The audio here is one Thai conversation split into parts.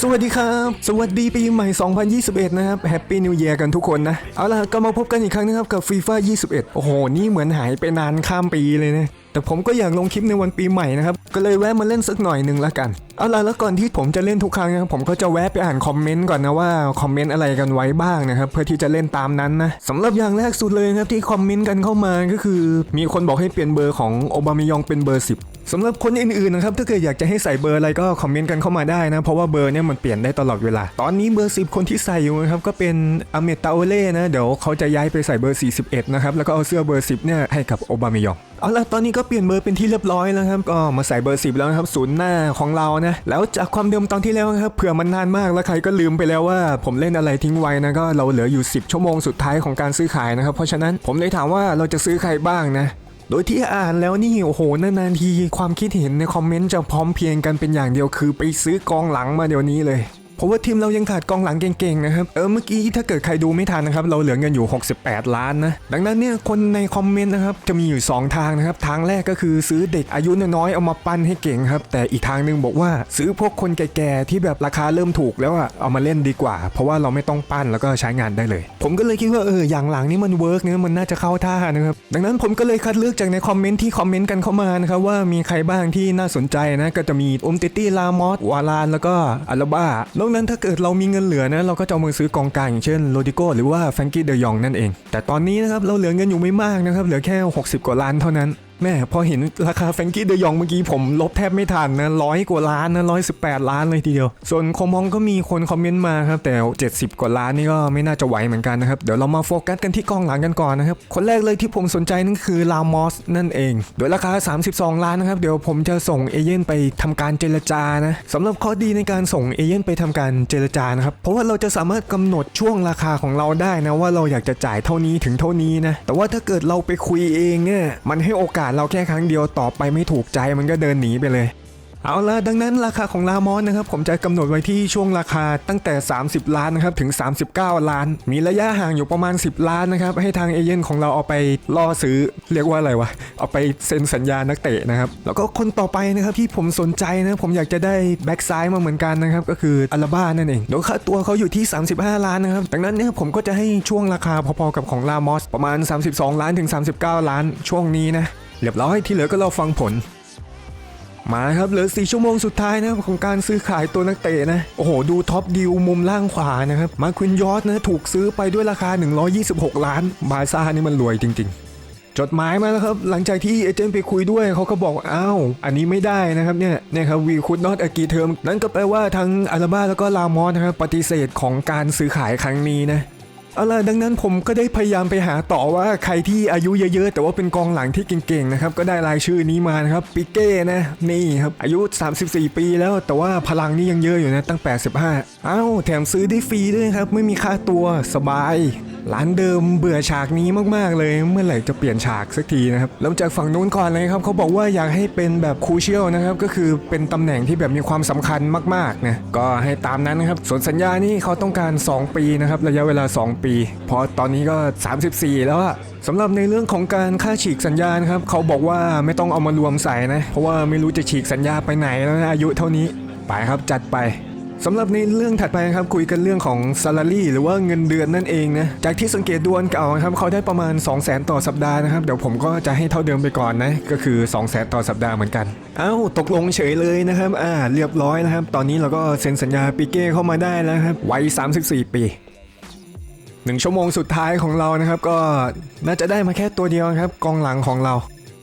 สวัสดีครับ สวัสดีปีใหม่ 2021 นะครับแฮปปี้นิว e ย r กันทุกคนนะ เอาล่ะก็มาพบกันอีกครั้งนะครับกับฟีฟ่า21 โอ้โห นี่เหมือนหายไปนานข้ามปีเลยนะ แต่ผมก็อยากลงคลิปในวันปีใหม่นะครับ ก็เลยแวะมาเล่นสักหน่อยหนึ่งละกัน เอาล่ะแล้วก่อนที่ผมจะเล่นทุกครั้งนะครับผมก็จะแวะไปอ่านคอมเมนต์ก่อนนะว่าคอมเมนต์อะไรกันไว้บ้างนะครับเพื่อที่จะเล่นตามนั้นนะสำหรับอย่างแรกสุดเลยครับที่คอมเมนต์กันเข้ามาก็คือ มีคนบอกให้เปลี่ยนเบอร์ของโอบามายองเป็นเบอร์ 10สำหรับคนอื่นๆนะครับถ้าเกิดอยากจะให้ใส่เบอร์อะไรก็คอมเมนต์กันเข้ามาได้นะ เพราะว่าเบอร์เนี่ยมันเปลี่ยนได้ตลอดเวลา ตอนนี้เบอร์ 10 คนที่ใส่อยู่นะครับก็เป็นอเมตตาโอเล่นะ เดี๋ยวเขาจะย้ายไปใส่เบอร์ 41 นะครับ แล้วก็เอาเสื้อเบอร์ 10 เนี่ยให้กับโอบามายอง เอาละตอนนี้ก็เปลี่ยนเบอร์เป็นที่เรียบร้อยแล้วครับก็มาใส่เบอร์10แล้วนะครับศูนย์หน้าของเรานะแล้วจากความเดิมตอนที่แล้วนะครับเผื่อมันนานมากแล้วใครก็ลืมไปแล้วว่า ผมเล่นอะไรทิ้งไว้นะก็เราเหลืออยู่ 10 ชั่วโมงสุดท้ายของการซื้อขายนะครับเพราะฉะนั้นผมเลยถามว่าเราจะซื้อใครบ้างนะโดยที่อ่านแล้วนี่โอ้โหนานๆทีความคิดเห็นในคอมเมนต์จะพร้อมเพรียงกันเป็นอย่างเดียวคือไปซื้อกองหลังมาเดี๋ยวนี้เลย เพราะว่าทีมเรายังขาดกองหลังเก่งๆนะครับเออเมื่อกี้ถ้าเกิดใครดูไม่ทันนะครับเราเหลือเงินอยู่ 68 ล้านนะดังนั้นเนี่ยคนในคอมเมนต์นะครับจะมีอยู่ 2 ทางนะครับทางแรกก็คือซื้อเด็กอายุน้อยๆเอามาปั้นให้เก่งครับแต่อีกทางหนึงบอกว่าซื้อพวกคนแก่ๆที่แบบราคาเริ่มถูกแล้วอะเอามาเล่นดีกว่า เพราะว่าเราไม่ต้องปั้นแล้วก็ใช้งานได้เลย ผมก็เลยคิดว่าเอออย่างหลังนี่มันเวิร์กเนี่ยมันน่าจะเข้าท่านะครับดังนั้นผมก็เลยคัดเลือกจากในคอมเมนต์ที่คอมเมนต์กันเข้ามานะครับว่ามีใครบ้างที่น่าสนใจนะก็จะมีอมติตี้ลามอสวาลานแล้วก็อาราบ้านอกนั้นถ้าเกิดเรามีเงินเหลือนะเราก็จะเอามือซื้อกองกลางอย่างเช่นโรดิโกหรือว่าแฟรงกี้เดยองนั่นเอง แต่ตอนนี้นะครับเราเหลือเงินอยู่ไม่มากนะครับเหลือแค่ 60 กว่าล้านเท่านั้น แม่พอเห็นราคาแฟงกี้เดยองเมื่อกี้ผมลบแทบไม่ทันนะร้อยกว่าล้านนะร้อยสิบแปดล้านเลยทีเดียว ส่วนคอมมองก็มีคนคอมเมนต์มาครับ แต่ 70 กว่าล้านนี่ก็ไม่น่าจะไหวเหมือนกันนะครับ เดี๋ยวเรามาโฟกัสกันที่กองหลังกันก่อนนะครับ คนแรกเลยที่ผมสนใจนั่นคือลามอสนั่นเอง โดยราคา 32 ล้านนะครับ เดี๋ยวผมจะส่งเอเย่นไปทำการเจรจานะสำหรับข้อดีในการส่งเอเย่นไปทำการเจรจานะครับเพราะว่าเราจะสามารถกำหนดช่วงราคาของเราได้นะว่าเราอยากจะจ่ายเท่านี้ถึงเท่านี้นะแต่ว่าถ้าเกิดเราไปคุยเองเนี่ยมันให้โอกาสเราแค่ครั้งเดียวต่อไปไม่ถูกใจมันก็เดินหนีไปเลย เอาละดังนั้นราคาของลามอนนะครับผมจะกำหนดไว้ที่ช่วงราคาตั้งแต่ 30 ล้านนะครับถึง 39 ล้าน มีระยะห่างอยู่ประมาณ 10 ล้านนะครับให้ทางเอเย่นของเราเอาไปล่อซื้อเรียกว่าอะไรวะเอาไปเซ็นสัญญานักเตะนะครับแล้วก็คนต่อไปนะครับที่ผมสนใจนะผมอยากจะได้แบ็กซ้ายมาเหมือนกันนะครับก็คืออาราบ้านั่นเองโดยค่าตัวเขาอยู่ที่ 35 ล้านนะครับดังนั้นเนี่ยผมก็จะให้ช่วงราคาพอๆกับของลามอสประมาณ 32 ล้านถึง 39 ล้านช่วงนี้นะ เรียบร้อยที่เหลือก็ราฟังผล มาครับเหลือ4ชั่วโมงสุดท้ายนะครับของการซื้อขายตัวนักเตะนะ โอ้โห ดูท็อปดิวมุมล่างขวานะครับ มาควินยอร์นะถูกซื้อไปด้วยราคา 126 ล้าน บาร์ซ่านี่มันรวยจริง ๆจดหมายมาแล้วครับ หลังจากที่เอเจนต์ไปคุยด้วยเขาก็บอกอ้าวอันนี้ไม่ได้นะครับเนี่ยเนี่ยครับวีคุดนอตอกีเทอมนั่นก็แปลว่าทั้งอาราบ้าแล้วก็ลามอสนะครับปฏิเสธของการซื้อขายครั้งนี้นะ เอาล่ะดังนั้นผมก็ได้พยายามไปหาต่อว่าใครที่อายุเยอะๆ แต่ว่าเป็นกองหลังที่เก่งๆนะครับก็ได้รายชื่อนี้มานะครับปิเก้นะนี่ครับอายุ 34 ปีแล้วแต่ว่าพลังนี่ยังเยอะอยู่นะตั้ง 85 อ้าวแถมซื้อได้ฟรีด้วยครับ ไม่มีค่าตัวสบาย ร้านเดิมเบื่อฉากนี้มากๆเลย เมื่อไหร่จะเปลี่ยนฉากสักทีนะครับเริ่มจากฝั่งนู้นก่อนเลยครับเขาบอกว่าอยากให้เป็นแบบคูเชียลนะครับก็คือเป็นตำแหน่งที่แบบมีความสำคัญมากๆนะก็ให้ตามนั้นนะครับส่วนสัญญานี่เขาต้องการ 2 ปีนะครับระยะเวลา 2 ปี เพราะตอนนี้ก็ 34 แล้วอะสำหรับในเรื่องของการค่าฉีกสัญญาครับเขาบอกว่าไม่ต้องเอามารวมใส่นะ เพราะว่าไม่รู้จะฉีกสัญญาไปไหนแล้วนะอายุเท่านี้ไปครับจัดไป สำหรับในเรื่องถัดไปครับคุยกันเรื่องของ salary หรือว่าเงินเดือนนั่นเองนะจากที่สังเกตดวนเก่าครับเขาได้ประมาณ 2 0 0แสนต่อสัปดาห์นะครับเดี๋ยวผมก็จะให้เท่าเดิมไปก่อนนะก็คือ 2 0 0แสนต่อสัปดาห์เหมือนกันเอ้าตกลงเฉยเลยนะครับอ่าเรียบร้อยนะครับ ตอนนี้เราก็เซ็นสัญญาปิเก้เข้ามาได้แล้วครับวัย34 ปีหนึ่งชั่วโมงสุดท้ายของเรานะครับก็น่าจะได้มาแค่ตัวเดียวครับกองหลังของเรา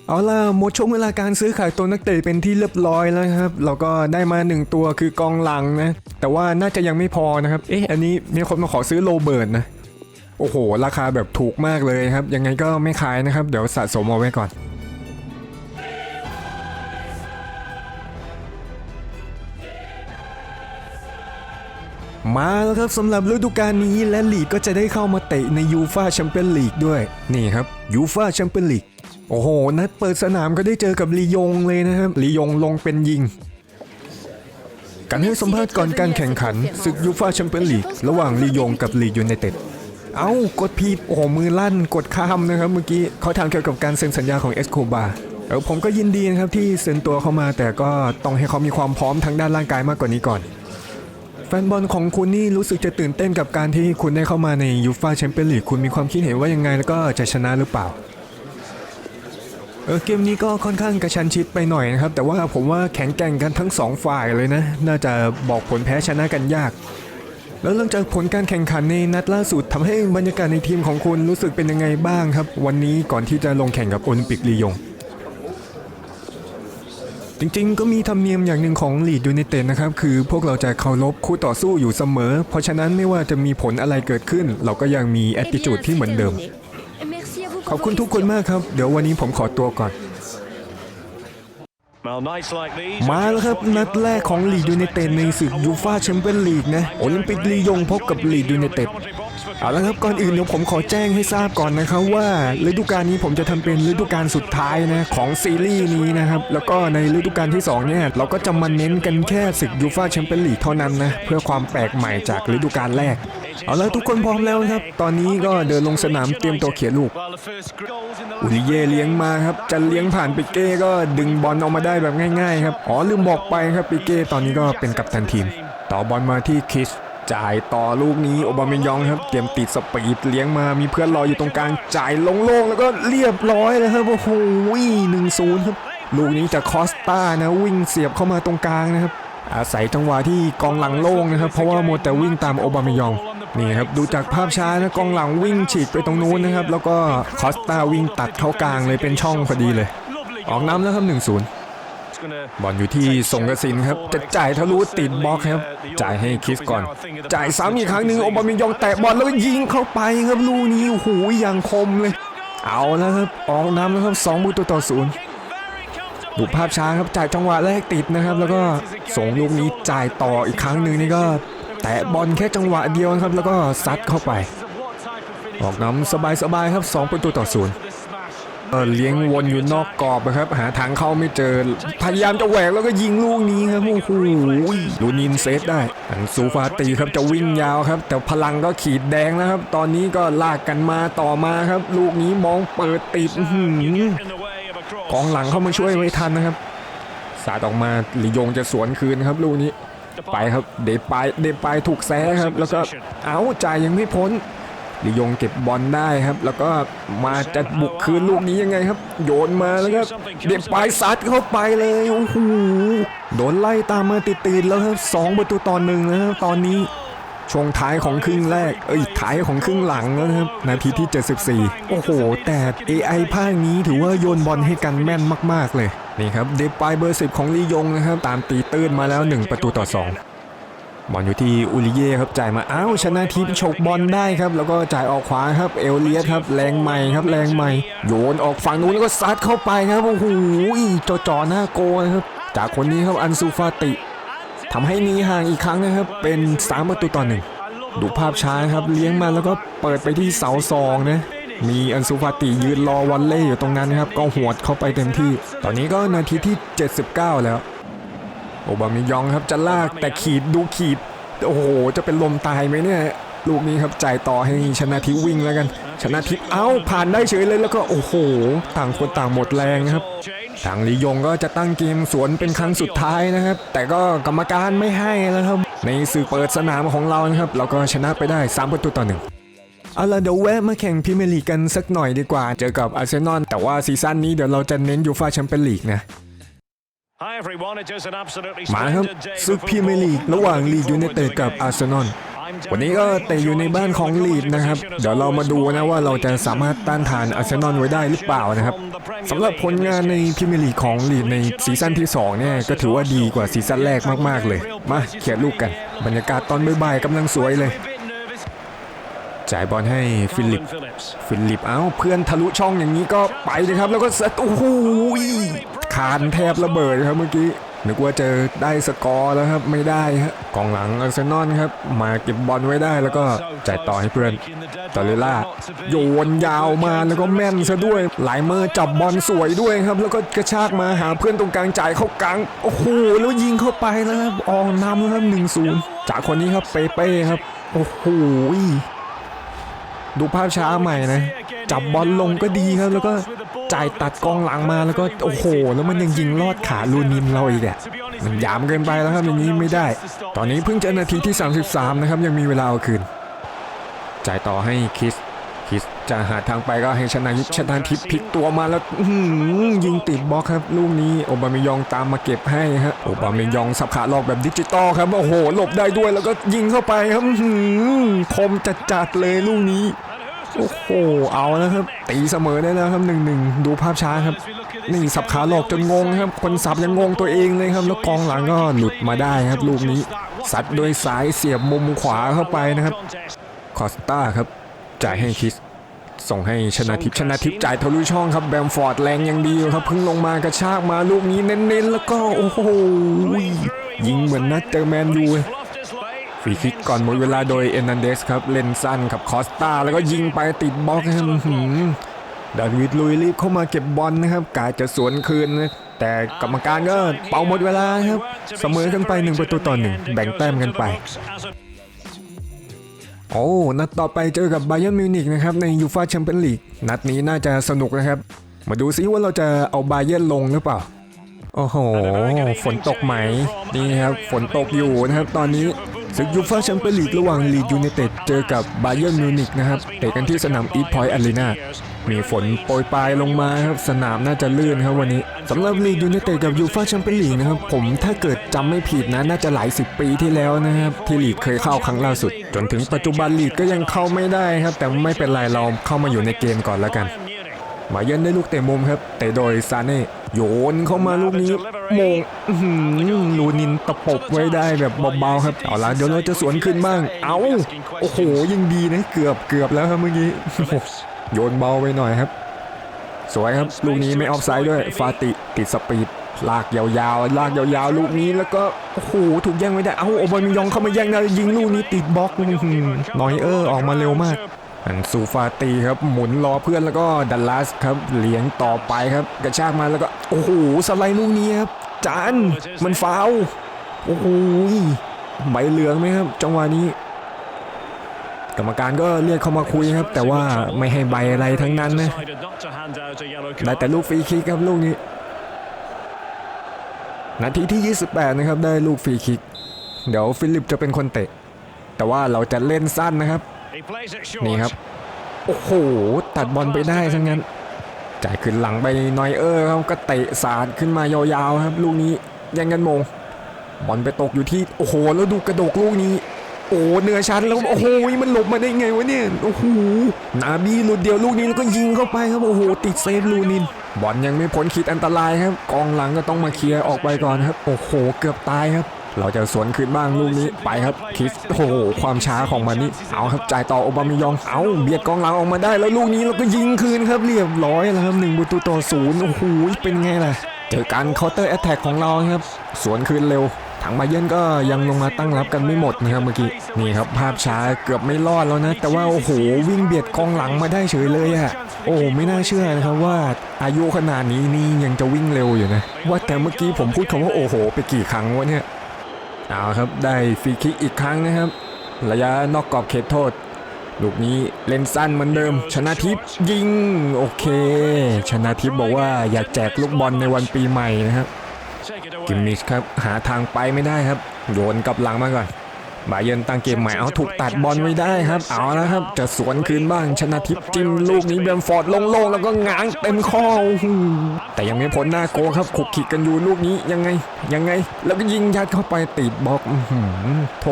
เอาล่ะหมดช่วงเวลาการซื้อขายตัวนักเตะเป็นที่เรียบร้อยแล้วครับเราก็ได้มาหนึ่งตัวคือกองหลังนะ แต่ว่าน่าจะยังไม่พอนะครับ เอ๊ะอันนี้มีคนมาขอซื้อโรเบิร์ตนะโอ้โห ราคาแบบถูกมากเลยครับ ยังไงก็ไม่ขายนะครับ เดี๋ยวสะสมเอาไว้ก่อนมาแล้วครับสำหรับฤดูกาลนี้และลีกก็จะได้เข้ามาเตะในยูฟาแชมเปี้ยนลีกด้วย นี่ครับยูฟาแชมเปี้ยนลีก โอ้โห นัดเปิดสนามก็ได้เจอกับลียงเลยนะครับ ลียงลงเป็นยิง การให้สัมภาษณ์ก่อนการแข่งขันศึกยูฟาแชมเปี้ยนลีกระหว่างลียงกับลียูไนเต็ด เอ้า กดพีโอ้โห มือลั่นกดข้ามนะครับ เมื่อกี้เขาถามเกี่ยวกับการเซ็นสัญญาของเอสโคบาเออผมก็ยินดีนะครับที่เซ็นตัวเข้ามา แต่ก็ต้องให้เขามีความพร้อมทางด้านร่างกายมากกว่านี้ก่อน แฟนบอลของคุณนี่รู้สึกจะตื่นเต้นกับการที่คุณได้เข้ามาในยูฟาแชมเปี้ยนลีกคุณมีความคิดเห็นว่ายังไงแล้วก็จะชนะหรือเปล่า เออเกมนี้ก็ค่อนข้างกระชันชิดไปหน่อยนะครับ แต่ว่าผมว่าแข็งแกร่งกันทั้งสองฝ่ายเลยนะ น่าจะบอกผลแพ้ชนะกันยาก แล้วหลังจากผลการแข่งขันในนัดล่าสุดทำให้บรรยากาศในทีมของคุณรู้สึกเป็นยังไงบ้างครับ วันนี้ก่อนที่จะลงแข่งกับโอลิมปิกลียงจริงๆ ก็มีธรรมเนียมอย่างหนึ่งของลีดยูไนเต็ดนะครับ คือพวกเราจะเคารพคู่ต่อสู้อยู่เสมอ เพราะฉะนั้นไม่ว่าจะมีผลอะไรเกิดขึ้น เราก็ยังมีแอตติจูดที่เหมือนเดิม ขอบคุณทุกคนมากครับ เดี๋ยววันนี้ผมขอตัวก่อน มาแล้วครับ นัดแรกของลีดยูไนเต็ดในศึกยูฟาแชมเปี้ยนลีกนะ โอลิมปิกลียงพบกับลีดยูไนเต็ดเอาละครับก่อนอื่นเดี๋ยวผมขอแจ้งให้ทราบก่อนนะครับว่าฤดูกาลนี้ผมจะทำเป็นฤดูกาลสุดท้ายนะของซีรีส์นี้นะครับแล้วก็ในฤดูกาลที่สองเนี่ยเราก็จะมาเน้นกันแค่ศึกยูฟ่าแชมเปี้ยนลีกเท่านั้นนะเพื่อความแปลกใหม่จากฤดูกาลแรก เอาละทุกคนพร้อมแล้วนะครับ ตอนนี้ก็เดินลงสนามเตรียมตัวเขียนลูก อุลิเย่เลี้ยงมาครับ จะเลี้ยงผ่านปิเก้ก็ดึงบอลออกมาได้แบบง่ายๆครับ อ๋อลืมบอกไปครับปิเก้ตอนนี้ก็เป็นกัปตันทีม ต่อบอลมาที่คิสจ่ายต่อลูกนี้โอบามยองครับ เตรียมติดสปีดเลี้ยงมามีเพื่อนรออยู่ตรงกลางจ่ายโล่งๆแล้วก็เรียบร้อยเลยครับโอ้โหหนึ่งศูนย์ครับ ลูกนี้จากคอสตานะวิ่งเสียบเข้ามาตรงกลางนะครับ อาศัยจังหวะที่กองหลังโล่งนะครับ เพราะว่าโมแต่วิ่งตามโอบามายองนี่ครับดูจากภาพช้านะกองหลังวิ่งฉีกไปตรงนู้นนะครับ แล้วก็คอสตาวิ่งตัดเข้ากลางเลยเป็นช่องพอดีเลย ออกน้ำแล้วครับหนึ่งศูนย์บอลอยู่ที่สงกระสินครับจะจ่ายทะลุติดบล็อกครับ จ่ายให้คิสก่อน จ่ายซ้ำอีกครั้งหนึ่งโอบามายองแตะบอลแล้วยิงเข้าไปครับลูกนี้โอ้โหอย่างคมเลย เอาแล้วครับออกน้ำแล้วครับสองประตูต่อศูนย์ ดูภาพช้าครับจ่ายจังหวะแรกติดนะครับ แล้วก็ส่งลูกนี้จ่ายต่ออีกครั้งหนึ่งนี่ก็แตะบอลแค่จังหวะเดียวครับ แล้วก็ซัดเข้าไป ออกน้ำสบายๆครับ 2 ประตูต่อศูนย์เออเลี้ยงวนอยู่นอกกรอบนะครับ หาทางเข้าไม่เจอ พยายามจะแหวกแล้วก็ยิงลูกนี้ครับโอ้โหลูนินเซฟได้อันซูฟาตีครับจะวิ่งยาวครับ แต่พลังก็ขีดแดงแล้วครับ ตอนนี้ก็ลากกันมาต่อมาครับ ลูกนี้มองเปิดติดอื กองหลังเข้ามาช่วยไว้ทันนะครับ สาดออกมาลิยงจะสวนคืนครับลูกนี้ ไปครับเดปายเดปายถูกแซะครับ แล้วก็เอาจ่ายยังไม่พ้นลิยงเก็บบอลได้ครับ แล้วก็มาจะบุกคืนลูกนี้ยังไงครับ โยนมาแล้วก็เดปายซัดเข้าไปเลยโอ้โหโดนไล่ตามมาติดๆแล้วครับสองประตูต่อหนึ่งนะครับตอนนี้ ช่วงท้ายของครึ่งแรก เอ้ยท้ายของครึ่งหลังแล้วนะครับ นาทีที่ 74 โอ้โห แต่ AI ภาคนี้ถือว่าโยนบอลให้กันแม่นมาก ๆ เลย นี่ครับ เดปายเบอร์ 10 ของลียงนะครับ ตามตีตื้นมาแล้ว 1 ประตูต่อ 2บอลอยู่ที่อุลิเย่ครับจ่ายมาอ้าวชนะทิพย์ฉกบอลได้ครับ แล้วก็จ่ายออกขวาครับเอลเลียสครับแรงใหม่ครับแรงใหม่ โยนออกฝั่งนู้นแล้วก็ซัดเข้าไปครับโอ้โหจ่อๆหน้าโกนะครับจากคนนี้ครับอันซูฟาติ ทำให้หนีห่างอีกครั้งนะครับ เป็น 3 ประตูต่อหนึ่งดูภาพช้าครับ เลี้ยงมาแล้วก็เปิดไปที่เสาซองนะมีอันซูฟาติยืนรอวันเล่อยู่ตรงนั้นนะครับ ก็หวดเข้าไปเต็มที่ ตอนนี้ก็นาทีที่ 79 แล้ว โอบามิยองครับจะลากแต่ขีดดูขีด โอ้โห จะเป็นลมตายไหมเนี่ย ลูกนี้ครับจ่ายต่อให้ชนะทิพย์วิ่งแล้วกัน ชนะทิพย์เอ้าผ่านได้เฉยเลยแล้วก็โอ้โห ต่างคนต่างหมดแรงครับ ทางลียงก็จะตั้งเกมสวนเป็นครั้งสุดท้ายนะครับ แต่ก็กรรมการไม่ให้แล้วครับ ในสื่อเปิดสนามของเรานะครับ เราก็ชนะไปได้ 3 ประตูต่อหนึ่งเอาล่ะเดี๋ยวแวะมาแข่งพรีเมียร์ลีกกันสักหน่อยดีกว่า เจอกับอาร์เซนอลแต่ว่าซีซั่นนี้เดี๋ยวเราจะเน้นยูฟ่าแชมเปี้ยนลีกนะมาครับศึกพรีเมียร์ลีกระหว่างลีดยูไนเต็ดกับอาร์เซนอล วันนี้ก็เตะอยู่ในบ้านของลีดนะครับ เดี๋ยวเรามาดูนะว่าเราจะสามารถต้านทานอาร์เซนอลไว้ได้หรือเปล่านะครับสำหรับผลงานในพรีเมียร์ลีกของลีดในซีซั่นที่2เนี่ยก็ถือว่าดีกว่าซีซั่นแรกมากๆเลย มาเขียนลูกกัน บรรยากาศตอนบ่ายๆกำลังสวยเลย จ่ายบอลให้ฟิลิป ฟิลิปเอ้าเพื่อนทะลุช่องอย่างนี้ก็ไปเลยครับ แล้วก็สัดโอ้โหคานแทบระเบิดครับเมื่อกี้ นึกว่าจะได้สกอร์แล้วครับไม่ได้ฮะกองหลังอาร์เซนอลครับมาเก็บบอลไว้ได้แล้วก็จ่ายต่อให้เพื่อนตอเรล่าโยนยาวมาแล้วก็แม่นซะด้วยหลายมือจับบอลสวยด้วยครับ แล้วก็กระชากมาหาเพื่อนตรงกลางจ่ายเข้ากลางโอ้โหแล้วยิงเข้าไปแล้วครับออกนำแล้วครับหนึ่งศูนย์จากคนนี้ครับเปเป้ครับโอ้โหดูภาพช้าใหม่นะจับบอลลงก็ดีครับแล้วก็ จ่ายตัดกองหลังมาแล้วก็โอ้โห แล้วมันยังยิงลอดขาลูนินเราอีกอะมันยามเกินไปแล้วครับอย่างนี้ไม่ได้ ตอนนี้เพิ่งจะนาทีที่ 33 นะครับ ยังมีเวลาเอาคืน จ่ายต่อให้คิสคิสจะหาทางไปก็ให้ชนะยุทธชนะทิพย์พลิกตัวมาแล้วยิงติดบล็อกครับ ลูกนี้โอบาเมยองตามมาเก็บให้ฮะโอบาเมยองสับขาหลอกแบบดิจิตอลครับโอ้โหหลบได้ด้วยแล้วก็ยิงเข้าไปครับอื้อหือคมจัดๆเลยลูกนี้ โอ้โห เอาแล้วครับ ตีเสมอได้แล้วครับหนึ่งหนึ่งดูภาพช้าครับ นี่สับขาหลอกจนงงครับ คนสับยังงงตัวเองเลยครับ แล้วกองหลังก็หลุดมาได้ครับ ลูกนี้ซัดโดยสายเสียบมุมขวาเข้าไปนะครับ คอสตาครับ จ่ายให้คิส ส่งให้ชนะทิพย์ชนะทิพย์จ่ายทะลุช่องครับแบมฟอร์ดแรงยังดีอยู่ครับเพิ่งลงมากระชากมาลูกนี้เน้นๆ แล้วก็โอ้โหยิงเหมือนนัดเจอแมนยูเลย ฟรีคิกก่อนหมดเวลาโดยเอร์นันเดสครับเล่นสั้นกับคอสตาแล้วก็ยิงไปติดบล็อกครับดาวิดลุยรีบเข้ามาเก็บบอลนะครับกาจะสวนคืน แต่กรรมการก็เป่าหมดเวลาครับเสมอกันไปหนึ่งประตูต่อหนึ่งแบ่งแต้มกันไปโอ้นัดต่อไปเจอกับไบเ e ร์นมิวนิกนะครับในยูฟาแชมเปี้ยนลีกนัดนี้น่าจะสนุกนะครับ มาดูซิว่าเราจะเอาไบเ e ร์นลงหรือเปล่า โอ้โห ฝนตกไหม นี่ครับ ฝนตกอยู่นะครับ ตอนนี้ ศึกยูฟาแชมเปี้ยนลีกระหว่างลีดยูไนเต็ดเจอกับไบเ e ร์นมิวนิกนะครับเตะกันที่สนามอีพอยต์อารีนามีฝนโปรยปลายลงมาครับสนามน่าจะลื่นครับวันนี้สำหรับลีดยูไนเต็ดกับยูฟาแชมเปี้ยนลีกนะครับผมถ้าเกิดจำไม่ผิดนะน่าจะหลายสิบปีที่แล้วนะครับที่ลีดเคยเข้าครั้งล่าสุด จนถึงปัจจุบันลีดก็ยังเข้าไม่ได้ครับ แต่ไม่เป็นไรเราเข้ามาอยู่ในเกมก่อนแล้วกันมาเย็นได้ลูกเตะมุมครับเตะโดยซาเน่ โยนเข้ามาลูกนี้โมงอื้อหือลูนินตะปบไว้ได้แบบเบาๆครับเอาละเดี๋ยวเราจะสวนขึ้นบ้าง เอาโอ้โหยังดีนะเกือบเกือบแล้วครับเมื่อกี้โยนเบาไปหน่อยครับ สวยครับลูกนี้ไม่ออฟไซด์ด้วยฟาติติดสปีดลากยาวๆ ลากยาวๆ ลูกนี้แล้วก็โอ้โหถูกแย่งไม่ได้ เอ้าโอบามิยองเข้ามาแย่งนะยิงลูกนี้ติดบล็อกอื้อหือนอยเออร์ออกมาเร็วมาก อันซูฟาตีครับหมุนรอเพื่อนแล้วก็ดัลลัสครับเลี้ยงต่อไปครับ กระชากมาแล้วก็โอ้โหสไลด์ลูกนี้ครับจานมันฟาวโอ้โหใบเหลืองไหมครับ จังหวะนี้ กรรมการก็เรียกเข้ามาคุยครับ แต่ว่าไม่ให้ใบอะไรทั้งนั้นนะได้แต่ลูกฟรีคิกครับลูกนี้นาทีที่ 28 นะครับ ได้ลูกฟรีคิก เดี๋ยวฟิลิปจะเป็นคนเตะ แต่ว่าเราจะเล่นสั้นนะครับ นี่ครับ โอ้โห ตัดบอลไปได้ทั้งนั้นจ่ายขึ้นหลังไปนอยเออร์ครับก็เตะสาดขึ้นมายาวๆครับ ลูกนี้ย่งกันมงบอลไปตกอยู่ที่โอ้โห แล้วดูกระโดกลูกนี้ โอ้เนื้อชั้นแล้วโอ้โหมันหลบมาได้ไงวะเนี่ยโอ้โหนาบีหลุดเดียวลูกนี้แล้วก็ยิงเข้าไปครับโอ้โหติดเซฟลูนิน บอลยังไม่พ้นขีดอันตรายครับ กองหลังก็ต้องมาเคลียร์ออกไปก่อนครับ โอ้โห เกือบตายครับ เราจะสวนคืนบ้างลูกนี้ไปครับคิสโอ้โหความช้าของมันนี่เอาครับจ่ายต่อโอบามิยองเอาเบียดกองหลังออกมาได้แล้วลูกนี้เราก็ยิงคืนครับเรียบร้อยแล้วครับหนึ่งประตูต่อศูนย์โอ้โหเป็นไงล่ะเจอการเคาน์เตอร์แอตแทกของเราครับ สวนคืนเร็วทางบาเยิร์นก็ยังลงมาตั้งรับกันไม่หมดนะครับเมื่อกี้นี่ครับภาพช้าเกือบไม่รอดแล้วนะ แต่ว่าโอ้โหวิ่งเบียดกองหลังมาได้เฉยเลยอะโอ้ไม่น่าเชื่อนะครับว่าอายุขนาดนี้นี่ยังจะวิ่งเร็วอยู่นะว่าแต่เมื่อกี้ผมพูดคำว่าโอ้โห ไปกี่ครั้งวะเนี่ย เอาครับได้ฟรีคิกอีกครั้งนะครับ ระยะนอกกรอบเขตโทษ ลูกนี้เล่นสั้นเหมือนเดิม ชนะทิพย์ยิงโอเค ชนะทิพย์บอกว่าอยากแจกลูกบอลในวันปีใหม่นะครับกิมมิชครับหาทางไปไม่ได้ครับโยนกลับหลังมาก่อน บาเยนตั้งเกมใหม่เอาถูกตัดบอลไว้ได้ครับ เอาแล้วครับ จะสวนคืนบ้างชนะทิพย์จิ้มลูกนี้เบมฟอร์ดโล่งๆ แล้วก็ง้างเต็มข้อแต่ยังไม่พ้นหน้าโกครับขุกขิกกันอยู่ลูกนี้ยังไง ยังไง แล้วก็ยิงยัดเข้าไปติดบล็อกโท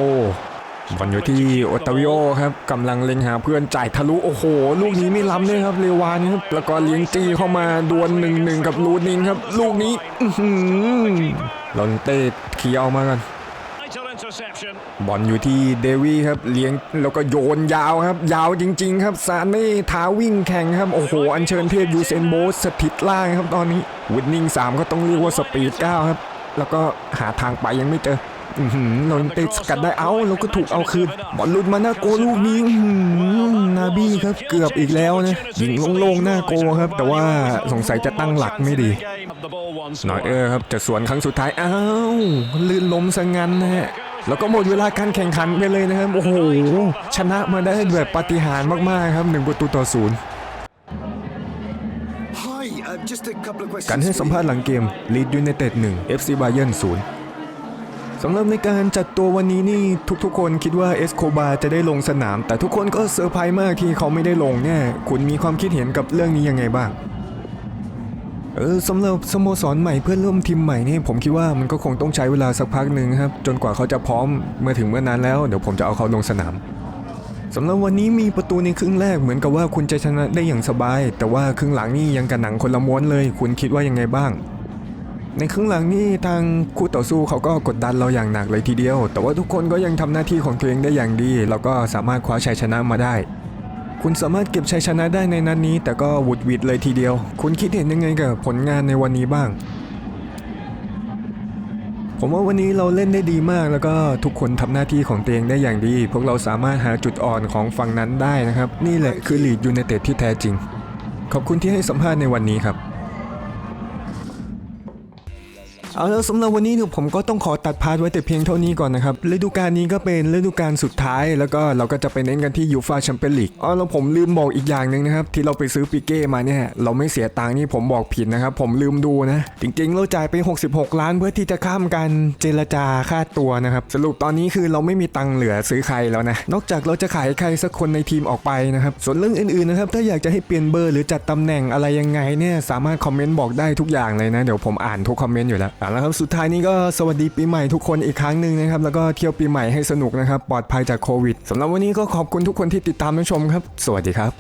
บอลอยู่ที่โอตาวิโอครับกำลังเล็งหาเพื่อนจ่ายทะลุโอ้โห ลูกนี้ไม่ล้ำเลยครับเรวานครับแล้วก็เลี้ยงจี้เข้ามาดวลหนึ่งหนึ่งกับลูนินครับ ลูกนี้หลอนเต้เคลียร์ออกมากัน บอลอยู่ที่เดวี่ครับเลี้ยงแล้วก็โยนยาวครับ ยาวจริง ๆ ครับซานเน่ท้าวิ่งแข่งครับ โอ้โห อัญเชิญเทพยูเซนโบลต์สถิตล่างครับตอนนี้วินนิ่ง3ก็ต้องเรียกว่าสปีด9ครับ แล้วก็หาทางไปยังไม่เจออือหือโดนเตะสกัดได้เอ้าแล้วก็ถูกเอาคืนบอลหลุดมาหน้าโกลูกนี้อื้อหือนาบี้ครับเกือบอีกแล้วนะยิงโล่งๆหน้าโกครับ แต่ว่าสงสัยจะตั้งหลักไม่ดีหน่อยเออครับจะสวนครั้งสุดท้ายอ้าวลื่นล้มซะงั้นนะฮะ แล้วก็หมดเวลาการแข่งขันไปเลยนะครับ โอ้โห ชนะมาได้แบบปาฏิหาริย์มากๆครับหนึ่งประตูต่อศูนย์ Hi การให้สัมภาษณ์หลังเกม Lead United 1 FC Bayern 0สำหรับในการจัดตัววันนี้นี่ทุกๆ คนคิดว่าเอสโคบาจะได้ลงสนาม แต่ทุกคนก็เซอร์ไพรส์มากที่เขาไม่ได้ลงเนี่ยคุณมีความคิดเห็นกับเรื่องนี้ยังไงบ้าง เออสำหรับสโมสรใหม่เพื่อนร่วมทีมใหม่นี่ผมคิดว่ามันก็คงต้องใช้เวลาสักพักหนึ่งครับ จนกว่าเขาจะพร้อมเมื่อถึงเมื่อนั้นแล้วเดี๋ยวผมจะเอาเขาลงสนามสำหรับวันนี้มีประตูในครึ่งแรกเหมือนกับว่าคุณจะชนะได้อย่างสบาย แต่ว่าครึ่งหลังนี่ยังกับหนังคนละม้วนเลย คุณคิดว่ายังไงบ้าง ในครึ่งหลังนี่ทางคู่ต่อสู้เขาก็กดดันเราอย่างหนักเลยทีเดียว แต่ว่าทุกคนก็ยังทำหน้าที่ของตัวเองได้อย่างดีแล้วก็สามารถคว้าชัยชนะมาได้ คุณสามารถเก็บชัยชนะได้ในนัดนนี้ แต่ก็หวุดหวิดเลยทีเดียว คุณคิดเห็นยังไงกับผลงานในวันนี้บ้าง ผมว่าวันนี้เราเล่นได้ดีมากแล้วก็ทุกคนทำหน้าที่ของตัวเองได้อย่างดี พวกเราสามารถหาจุดอ่อนของฝั่งนั้นได้นะครับ นี่แหละคือลีดยูไนเต็ดที่แท้จริง ขอบคุณที่ให้สัมภาษณ์ในวันนี้ครับ เอาแล้วสำหรับวันนี้เนี่ยผมก็ต้องขอตัดพาร์ทไว้แต่เพียงเท่านี้ก่อนนะครับฤดูกาลนี้ก็เป็นฤดูกาลสุดท้าย แล้วก็เราก็จะไปเน้นกันที่ยูฟาแชมเปี้ยนลีกอ๋อแล้วผมลืมบอกอีกอย่างหนึ่งนะครับที่เราไปซื้อปิเก้มาเนี่ยเราไม่เสียตังค์นี่ผมบอกผิดนะครับผมลืมดูนะ จริงๆ เราจ่ายไป 66 ล้านเพื่อที่จะข้ามการเจรจาค่าตัวนะครับสรุปตอนนี้คือเราไม่มีตังค์เหลือซื้อใครแล้วนะนอกจากเราจะขายใครสักคนในทีมออกไปนะครับส่วนเรื่องอื่นๆนะครับถ้าอยากจะให้เปลี่ยนเบอร์หรือจัดตำแหน่งอะไรยังไงเนี่ยสามารถคอมเมนต์บอกได้ทุกอย่างเลยนะเดี๋ยวผมอ่านทุกคอมเมนต์อยู่แล้วแล้วครับสุดท้ายนี้ก็สวัสดีปีใหม่ทุกคนอีกครั้งหนึ่งนะครับแล้วก็เที่ยวปีใหม่ให้สนุกนะครับปลอดภัยจากโควิดสำหรับวันนี้ก็ขอบคุณทุกคนที่ติดตามรับชมครับ สวัสดีครับ